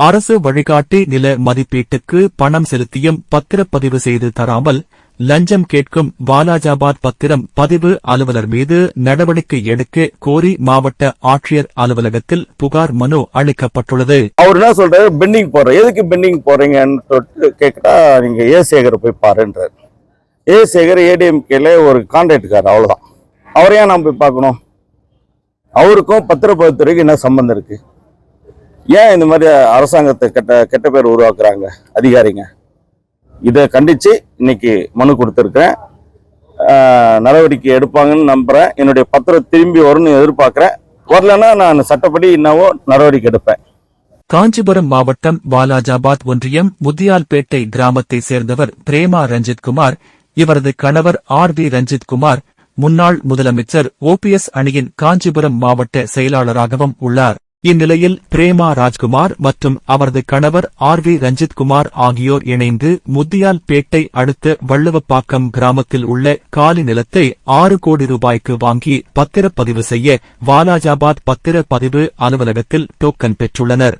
அரசு வழிகாட்டி நில மதிப்பீட்டுக்கு பணம் செலுத்தியும் பத்திரப்பதிவு செய்து தராமல் லஞ்சம் கேட்கும் வாலாஜாபாத் பத்திரம் பதிவு அலுவலர் மீது நடவடிக்கை எடுக்க கோரி மாவட்ட ஆட்சியர் அலுவலகத்தில் புகார் மனு அளிக்கப்பட்டுள்ளது. அவர் என்ன சொல்றாரு? பெண்டிங் போடுற எதுக்கு பெண்டிங் போறீங்கன்னு சொல்லிட்டு கேட்குறா நீங்க ஏ சேகர் போய் பாருன்றார். ஏ சேகர் ஏடிஎம்கேல ஒரு கான்ட்ராக்டுக்கார் அவ்வளவுதான். அவரையா ஏன் போய் பார்க்கணும்? அவருக்கும் பத்திரப்பதிவுத்துறைக்கு என்ன சம்பந்தம் இருக்கு? ஏன் இந்த மாதிரி அரசாங்கத்தை கெட்ட கெட்ட பேர் உருவாக்குறாங்க? அதிகாரிங்க. இதை கண்டித்து இன்னைக்கு மனு கொடுத்துருக்கேன் நடவடிக்கை எடுப்பாங்கன்னு நம்புறேன். என்னுடைய பத்திரம் திரும்பி வரும்னு எதிர்பார்க்குறேன். வரலன்னா நான் சட்டப்படி என்னவோ நடவடிக்கை எடுப்பேன். காஞ்சிபுரம் மாவட்டம் வாலாஜாபாத் ஒன்றியம் முத்தியால்பேட்டை கிராமத்தைச் சேர்ந்தவர் பிரேமா ரஞ்சித்குமார் இவரது கணவர் ஆர் வி ரஞ்சித்குமார் முன்னாள் முதலமைச்சர் ஓபிஎஸ் அணியின் காஞ்சிபுரம் மாவட்ட செயலாளராகவும் உள்ளார். இந்நிலையில் பிரேமா ராஜ்குமார் மற்றும் அவரது கணவர் ஆர் வி ரஞ்சித்குமார் ஆகியோர் இணைந்து முத்தியால்பேட்டை அடுத்த வள்ளுவப்பாக்கம் கிராமத்தில் உள்ள காலி நிலத்தை ஆறு கோடி ரூபாய்க்கு வாங்கி பத்திரப்பதிவு செய்ய வாலாஜாபாத் பத்திரப்பதிவு அலுவலகத்தில் டோக்கன் பெற்றுள்ளனர்.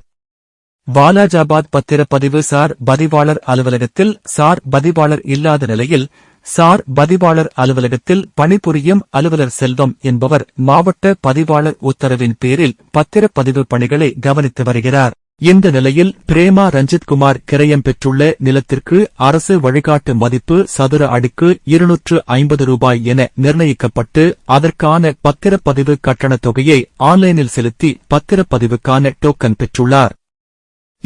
வாலாஜாபாத் பத்திரப்பதிவு சார் பதிவாளர் அலுவலகத்தில் சார் பதிவாளர் இல்லாத நிலையில் சார் பதிவாளர் அலுவலகத்தில் பணிபுரியும் அலுவலர் செல்வம் என்பவர் மாவட்ட பதிவாளர் உத்தரவின் பேரில் பத்திரப்பதிவு பணிகளை கவனித்து வருகிறார். இந்த நிலையில் பிரேமா ரஞ்சித்குமார் கிரயம் பெற்றுள்ள நிலத்திற்கு அரசு வழிகாட்டு மதிப்பு சதுர அடிக்கு இருநூற்று ஐம்பது ரூபாய் என நிர்ணயிக்கப்பட்டு அதற்கான பத்திரப்பதிவு கட்டணத் தொகையை ஆன்லைனில் செலுத்தி பத்திரப்பதிவுக்கான டோக்கன் பெற்றுள்ளார்.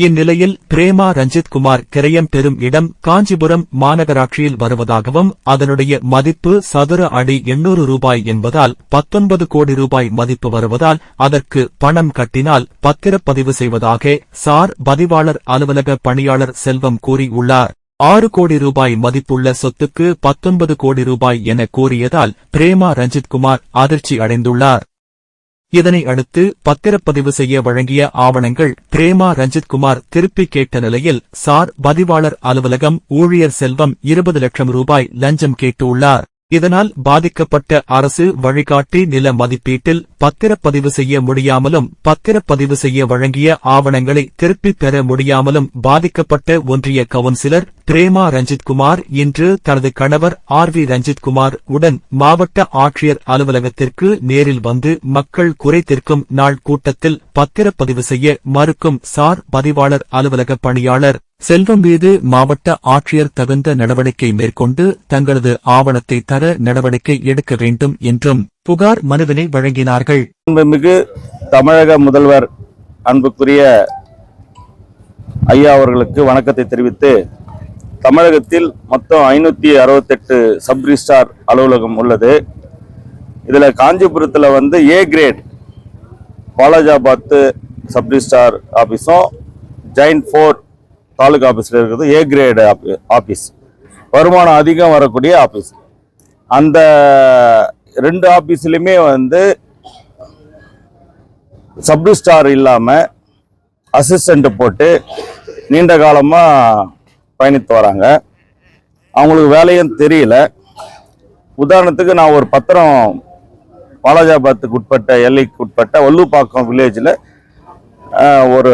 இந்நிலையில் பிரேமா ரஞ்சித் குமார் கிரயம் பெறும் இடம் காஞ்சிபுரம் மாநகராட்சியில் வருவதாகவும் அதனுடைய மதிப்பு சதுர அடி எண்ணூறு ரூபாய் என்பதால் பத்தொன்பது கோடி ரூபாய் மதிப்பு வருவதால் அதற்கு பணம் கட்டினால் பத்திரப்பதிவு செய்வதாக சார் பதிவாளர் அலுவலக பணியாளர் செல்வம் கூறியுள்ளார். ஆறு கோடி ரூபாய் மதிப்புள்ள சொத்துக்கு பத்தொன்பது கோடி ரூபாய் என கூறியதால் பிரேமா ரஞ்சித் குமார் அதிர்ச்சி அடைந்துள்ளார். இதனை அடுத்து பத்திரப்பதிவு செய்ய வழங்கிய ஆவணங்கள் பிரேமா ரஞ்சித்குமார் திருப்பி கேட்ட நிலையில் சார் பதிவாளர் அலுவலகம் ஊழியர் செல்வம் இருபது லட்சம் ரூபாய் லஞ்சம் கேட்டுள்ளார். இதனால் பாதிக்கப்பட்ட அரசு வழிகாட்டி நில மதிப்பீட்டில் பத்திரப்பதிவு செய்ய முடியாமலும் பத்திரப்பதிவு செய்ய வழங்கிய ஆவணங்களை திருப்பிப் பெற முடியாமலும் பாதிக்கப்பட்ட ஒன்றிய கவுன்சிலர் பிரேமா ரஞ்சித் குமார் இன்று தனது கணவர் ஆர் வி ரஞ்சித் குமார் உடன் மாவட்ட ஆட்சியர் அலுவலகத்திற்கு நேரில் வந்து மக்கள் குறை தீர்க்கும் நாள் கூட்டத்தில் பத்திரப்பதிவு செய்ய மறுக்கும் சார் பதிவாளர் அலுவலக பணியாளர். செல்வம் மீது மாவட்ட ஆட்சியர் தகுந்த நடவடிக்கை மேற்கொண்டு தங்களது ஆவணத்தை தர நடவடிக்கை எடுக்க வேண்டும் என்றும் புகார் மனுவினை வழங்கினார்கள். மிகு தமிழக முதல்வர் அன்புக்குரிய ஐயா அவர்களுக்கு வணக்கத்தை தெரிவித்து தமிழகத்தில் மொத்தம் ஐநூத்தி அறுபத்தெட்டு சப் ரிஜிஸ்டார் அலுவலகம் உள்ளது. இதுல காஞ்சிபுரத்துல வந்து ஏ கிரேட் பாலாஜாபாத்து சப் ரிஜிஸ்டார் ஆபீஸும் ஜெயின் ஃபோர்ட் தாலுகா ஆபீஸ்ல இருக்கிறது ஏ கிரேடு ஆபீஸ் வருமானம் அதிகம் வரக்கூடிய ஆபீஸ் அந்த ரெண்டு ஆபீஸ்லயுமே வந்து சப்ரிஸ்டார் இல்லாமல் அசிஸ்டண்ட்டு போட்டு நீண்ட காலமாக பயணித்து வராங்க. அவங்களுக்கு வேலையும் தெரியல. உதாரணத்துக்கு நான் ஒரு பத்திரம் வாலாஜாபாத்துக்கு உட்பட்ட எல்லைக்கு உட்பட்ட வள்ளுப்பாக்கம் வில்லேஜில் ஒரு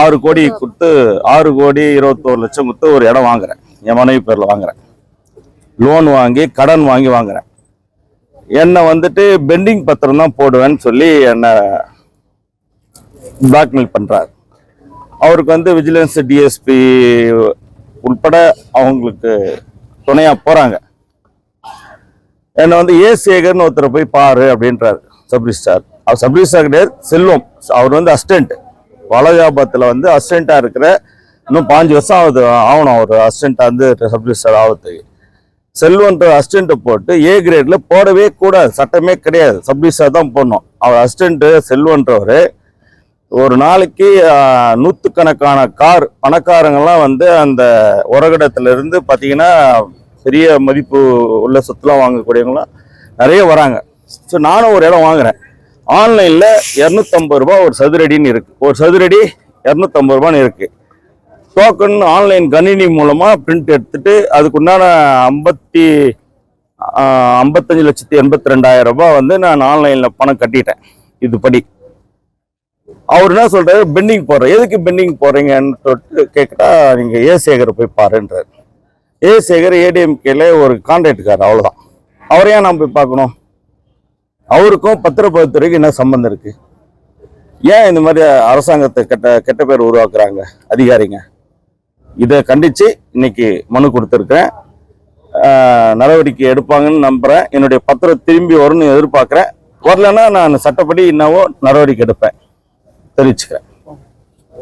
ஆறு கோடி கொடுத்து ஆறு கோடி இருபத்தோரு லட்சம் கொடுத்து ஒரு இடம் வாங்குறேன். என் மனைவி பேரில் வாங்குறேன். லோன் வாங்கி கடன் வாங்கி வாங்குறேன். என்னை வந்துட்டு பெண்டிங் பத்திரம் தான் போடுவேன்னு சொல்லி என்னை பிளாக்மெயில் பண்ணுறாரு அவருக்கு வந்து விஜிலன்ஸ் டிஎஸ்பி உட்பட அவங்களுக்கு துணையாக போகிறாங்க என்னை வந்து ஏ சேகர்னு ஒருத்தரை போய் பாரு அப்படின்றார் சப்ரிஸ்டார். அவர் சப்ரிஸ்டார் கிடையாது செல்வம். அவர் வந்து அசிஸ்டன்ட் வாலாஜாபாத்தில் வந்து அசிஸ்டண்ட்டாக இருக்கிற இன்னும் பாஞ்சு வருஷம் ஆகுது ஆகணும் அவர் அசிஸ்டண்ட்டாக வந்து சப்ரிஸ்டார் ஆகிறதுக்கு செல்வன்ற அசிஸ்டண்ட்டை போட்டு ஏ கிரேடில் போடவே கூடாது சட்டமே கிடையாது. சப்ரிஸ்டார் தான் போடணும். அவர் அசிஸ்டண்ட்டு செல்வன்றவர் ஒரு நாளைக்கு நூற்றுக்கணக்கான கார் பணக்காரங்கள்லாம் வந்து அந்த உரகடத்துலேருந்து பார்த்தீங்கன்னா பெரிய மதிப்பு உள்ள சொத்துலாம் வாங்கக்கூடியவங்களாம் நிறைய வராங்க. ஸோ நானும் ஒரு இடம் வாங்குகிறேன் ஆன்லைனில் இரநூத்தம்பது ரூபா ஒரு சதுரடின்னு இருக்குது ஒரு சதுரடி இரநூத்தம்பது ரூபான்னு இருக்குது டோக்கன் ஆன்லைன் கணினி மூலமாக பிரிண்ட் எடுத்துட்டு அதுக்குண்டான ஐம்பத்தி ஐம்பத்தஞ்சு லட்சத்தி எண்பத்தி ரெண்டாயிரம் ரூபாய் வந்து நான் ஆன்லைனில் பணம் கட்டிட்டேன். இது படி அவர் என்ன சொல்றாரு? பெண்டிங் போடுற எதுக்கு பெண்டிங் போடுறீங்கன்னு சொல்லிட்டு கேட்குறா நீங்க ஏ சேகர் போய் பாருன்றாரு. ஏ சேகர் ஏடிஎம்கேல ஒரு கான்ட்ராக்டுக்கார் அவ்வளோதான் அவரையா ஏன் போய் பார்க்கணும்? அவருக்கும் பத்திரப்பதித்துறைக்கு என்ன சம்பந்தம் இருக்கு? ஏன் இந்த மாதிரி அரசாங்கத்தை கெட்ட கெட்ட பேர் உருவாக்குறாங்க அதிகாரிங்க? இதை கண்டித்து இன்னைக்கு மனு கொடுத்துருக்கேன் நடவடிக்கை எடுப்பாங்கன்னு நம்புகிறேன் என்னுடைய பத்திரம் திரும்பி வரும்னு எதிர்பார்க்குறேன். வரலன்னா நான் சட்டப்படி என்னவோ நடவடிக்கை எடுப்பேன். రిచ్